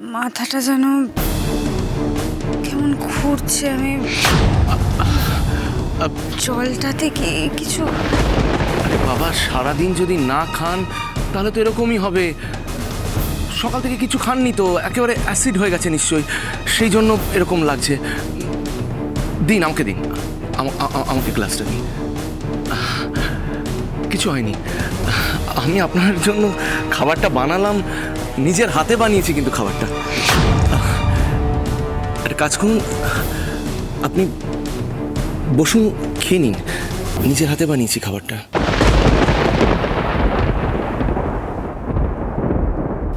মাথাটা যেন কেমন ঘুরছে, আমি জলটাতে থেকে কিছু আরে বাবা, সারাদিন যদি না খান, তাহলে তো এরকমই হবে। সকাল থেকে কিছু খাননি তো, একেবারে অ্যাসিড হয়ে গেছে নিশ্চয়ই। সেই জন্য এরকম লাগছে। দিন, আমাকে দিন। আমাকে গ্লাসটা দিন। কিছু হয়নি। আমি আপনার জন্য খাবারটা বানালাম নিজের হাতে বানিয়েছি কিন্তু খাবারটা। একটা কাজ করুন আপনি বসুন খেয়ে নিন। নিজের হাতে বানিয়েছি খাবারটা।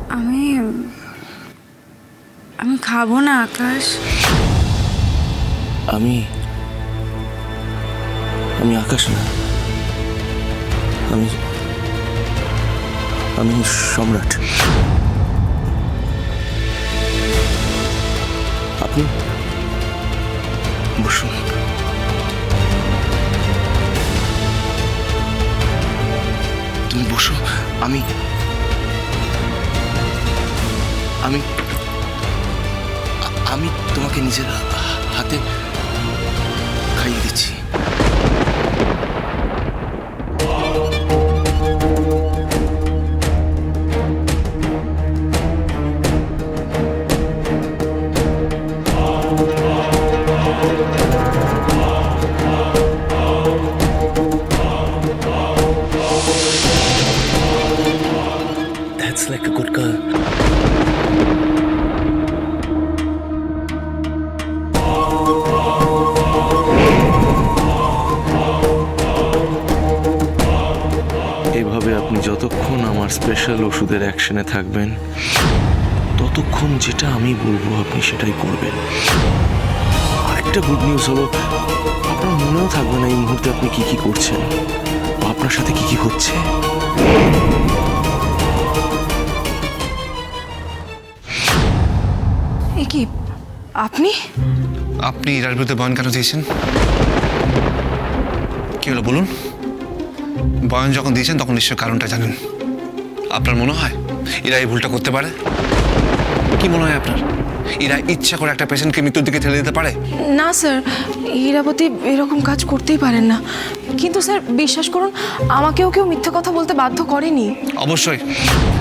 আমি আমি খাব না আকাশ। আমি আমি আকাশ না। আমি আমি সম্রাট। আপনি বসুন। তুমি বসো আমি আমি আমি তোমাকে নিজের হাতে খাইয়ে দিচ্ছি। That's like a good girl. এভাবে আপনি যতক্ষণ আমার স্পেশাল ওষুধের অ্যাকশনে থাকবেন, ততক্ষণ যেটা আমি বলব আপনি সেটাই করবেন আরেকটা গুড নিউজ হলো, আপনার মনেও থাকবে না এই মুহূর্তে আপনি কি কি করছেন আপনার সাথে কি কি হচ্ছে এ কি আপনি? আপনি ইরার বিরুদ্ধে বয়ান কেন দিয়েছেন? কি হলো বলুন? বয়ান যখন দিয়েছেন তখন নিশ্চয় কারণটা জানেন। আপনার মনে হয় ইরা এই ভুলটা করতে পারে? কি মনে হয় আপনার? ইরা ইচ্ছা করে একটা পেশেন্টকে মৃত্যুর দিকে ঠেলে দিতে পারে? না স্যার হীরাবতী এরকম কাজ করতেই পারেন না। কিন্তু স্যার বিশ্বাস করুন আমাকেও কেউ মিথ্যে কথা বলতে বাধ্য করেনি। অবশ্যই।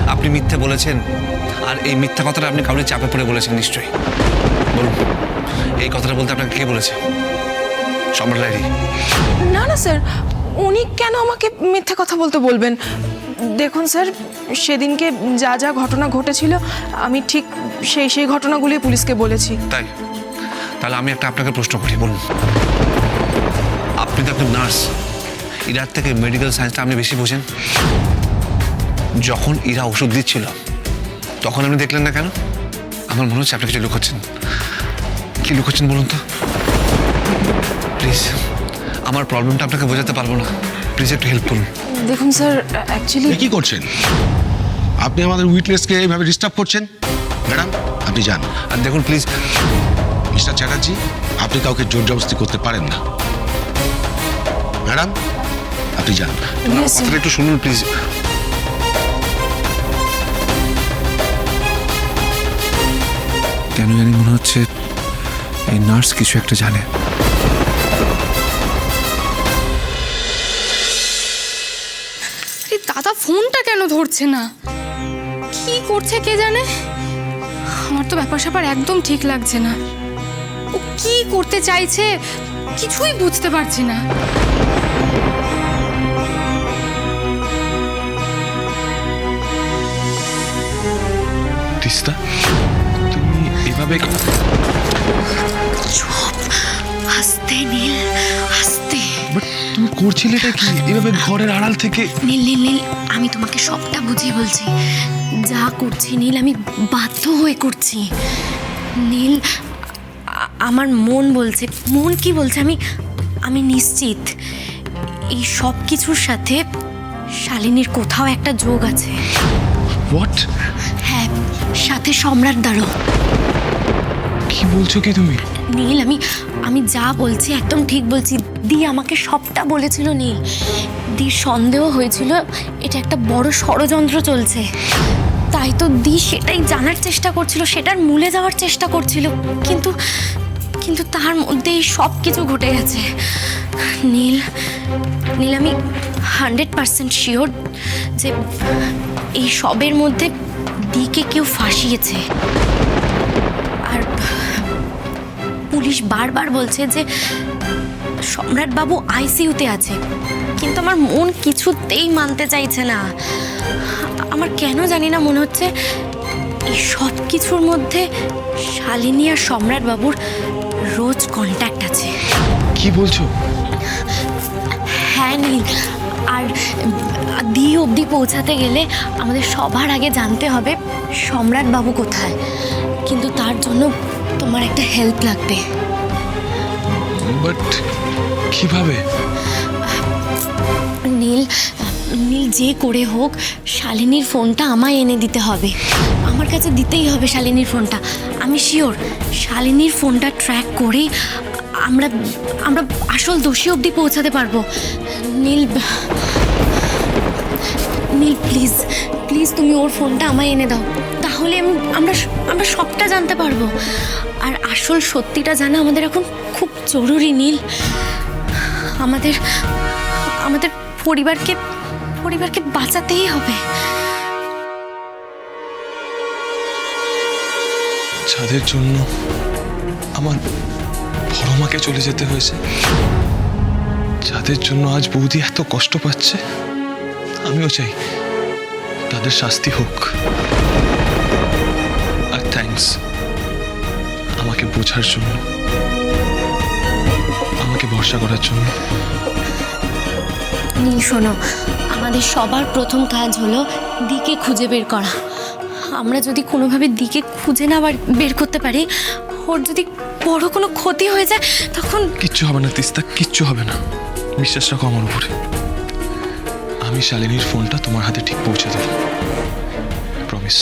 আপনি মিথ্যে বলেছেন আর এই মিথ্যা কথাটা আপনি কাউকে চাপে পড়ে বলেছেন নিশ্চয়ই। বলুন এই কথাটা বলতে আপনাকে কে বলেছে? সম্রাট লাইরি না না স্যার উনি কেন আমাকে মিথ্যে কথা বলতে বলবেন? দেখুন স্যার সেদিনকে যা যা ঘটনা ঘটেছিল আমি ঠিক সেই সেই ঘটনাগুলি পুলিশকে বলেছি। তাই? তাহলে আমি একটা আপনাকে প্রশ্ন করি বলুন। আপনি তো একজন নার্স। ইরার থেকে মেডিকেল সায়েন্সটা আপনি বেশি বোঝেন। যখন ইরা ওষুধ দিচ্ছিল তখন আপনি দেখলেন না কেন? আমার মনে হচ্ছে আপনি কিছু লুকোচ্ছেন। কি লুকোচ্ছেন বলুন তো? প্লিজ আমার প্রবলেমটা আপনাকে বোঝাতে পারব না। প্লিজ একটু হেল্প করুন। দেখুন স্যার অ্যাকচুয়ালি এ কি করছেন? আপনি আমাদের উইটনেসকে এইভাবে ডিস্টার্ব করছেন? ম্যাডাম আপনি যান। আর দেখুন প্লিজ মিস্টার চ্যাটার্জি আপনি কাউকে জোর জবরদস্তি করতে পারেন না। ম্যাডাম আপনি যান। আমার কথাটা একটু শুনুন প্লিজ কেন জানি মনে হচ্ছে এই নার্স কিছু একটা জানে। আরে দাদা ফোনটা কেন ধরছে না? কি করছে কে জানে? আমার তো ব্যাপার স্যাপার একদম ঠিক লাগছে না। ও কি করতে চাইছে? কিছুই বুঝতে পারছি না। তিস্তা তুমি এভাবে আস্তে নীল আস্তে তুমি করছিলেটা কি? এভাবে ঘরের আড়াল থেকে নীল নীল নীল আমি তোমাকে সবটা বুঝিয়ে বলছি। যা করছি নীল আমি বাধ্য হয়ে করছি। নীল আমার মন বলছে মন কি বলছে? আমি আমি নিশ্চিত এই সব কিছুর সাথে শালিনীর কোথাও একটা যোগ আছে। হোয়াট হ্যাঁ সাথে সম্রাট দাঁড়ো কি বলছো কি তুমি? নীল আমি আমি যা বলছি একদম ঠিক বলছি। দি আমাকে সবটা বলেছিল নীল। দির সন্দেহ হয়েছিল এটা একটা বড় ষড়যন্ত্র চলছে। তাই তো দি সেটাই জানার চেষ্টা করছিল সেটার মূলে যাওয়ার চেষ্টা করছিল। কিন্তু কিন্তু তার মধ্যেই সব কিছু ঘটে গেছে। নীল নীল, আমি হান্ড্রেড পার্সেন্ট শিওর যে এই সবের মধ্যে দিকে কেউ ফাঁসিয়েছে। আর পুলিশ বারবার বলছে যে সম্রাটবাবু আইসিইউতে আছে, কিন্তু আমার মন কিছুতেই মানতে চাইছে না। আমার কেন জানি না মনে হচ্ছে এই সব কিছুর মধ্যে শালিনী আর সম্রাটবাবুর রোজ কন্ট্যাক্ট আছে। কি বলছো? হ্যাঁ নীল। আর দি অবধি পৌঁছাতে গেলে আমাদের সবার আগে জানতে হবে সম্রাটবাবু কোথায়। কিন্তু তার জন্য তোমার একটা হেল্প লাগবে। বাট কীভাবে? নীল নীল যে করে হোক শালিনীর ফোনটা আমায় এনে দিতে হবে। আমার কাছে দিতেই হবে শালিনীর ফোনটা আমি শিওর শালিনীর ফোনটা ট্র্যাক করেই আমরা আমরা আসল দোষী অবধি পৌঁছাতে পারব। নীল নীল প্লিজ প্লিজ তুমি ওর ফোনটা আমায় এনে দাও। তাহলে আমি, আমরা আমরা সবটা জানতে পারব। আর আসল সত্যিটা জানা আমাদের এখন খুব জরুরি, নীল। আমাদের আমাদের পরিবারকে পরিবারকে বাঁচাতেই হবে। যাদের জন্য আমার বড় মাকে চলে যেতে হয়েছে। যাদের জন্য আজ বৌদি এত কষ্ট পাচ্ছে, আমিও চাই তাদের শাস্তি হোক। আর থ্যাঙ্কস আমাকে বোঝার জন্য, আমাকে ভরসা করার জন্য। শোনো, আমাদের সবার প্রথম কাজ হলো দিকে খুঁজে বের করা। আমরা যদি কোনোভাবে দিকে খুঁজে না আবার বের করতে পারি, ওর যদি বড় কোনো ক্ষতি হয়ে যায়, তখন কিচ্ছু হবে না, তিস্তা, কিচ্ছু হবে না। বিশ্বাস রাখো আমার উপরে। আমি শালিনীর ফোনটা তোমার হাতে ঠিক পৌঁছে দেবো। প্রমিস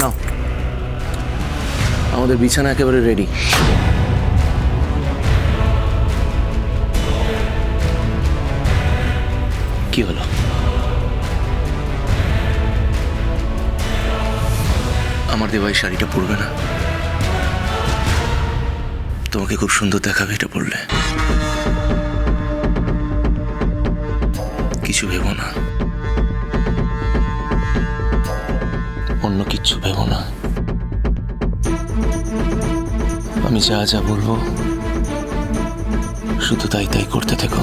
নাও। আমাদের বিছানা একেবারে রেডি কি হলো? আমার এই শাড়িটা পরবে না। তোমাকে খুব সুন্দর দেখাবে এটা পরলে। কিছু ভেবো না। অন্য কিচ্ছু ভেবো না। আমি যা যা বলব, শুধু তাই তাই করতে থেকো।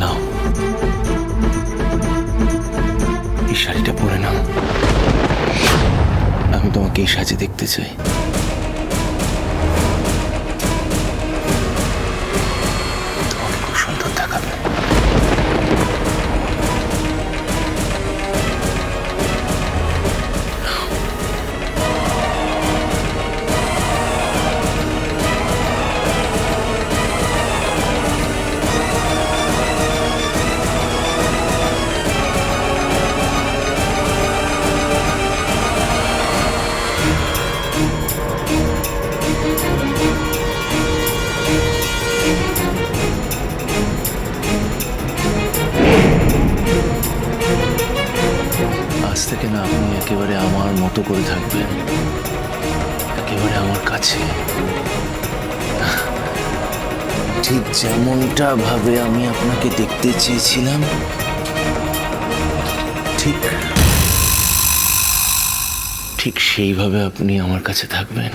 নাও। এই শাড়িটা পরে নাও। আমি তোমাকে এই সাজে দেখতে চাই। মতো করে থাকবেন একেবারে আমার কাছে। ঠিক যেমনটা ভাবে আমি আপনাকে দেখতে চেয়েছিলাম, ঠিক ঠিক সেইভাবে আপনি আমার কাছে থাকবেন।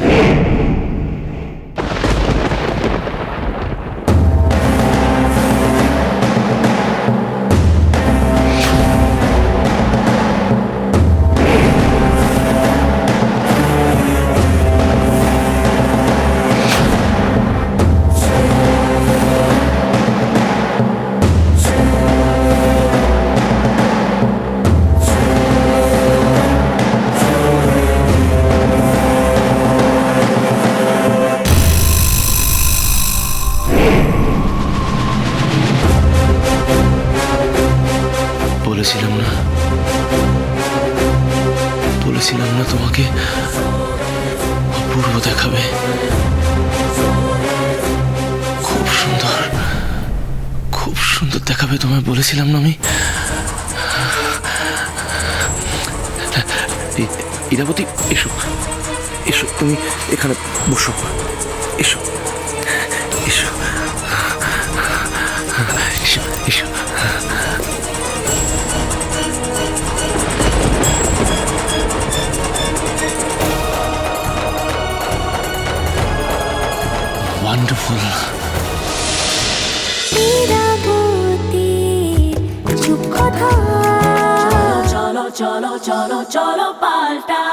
দেখাবে তোমায় বলেছিলাম না আমি? ইরাবতী, এসো। এসো, তুমি এখানে বসো। এসো। এসো। এসো এসো। ওয়ান্ডারফুল চলো চলো চলো পাল্টাই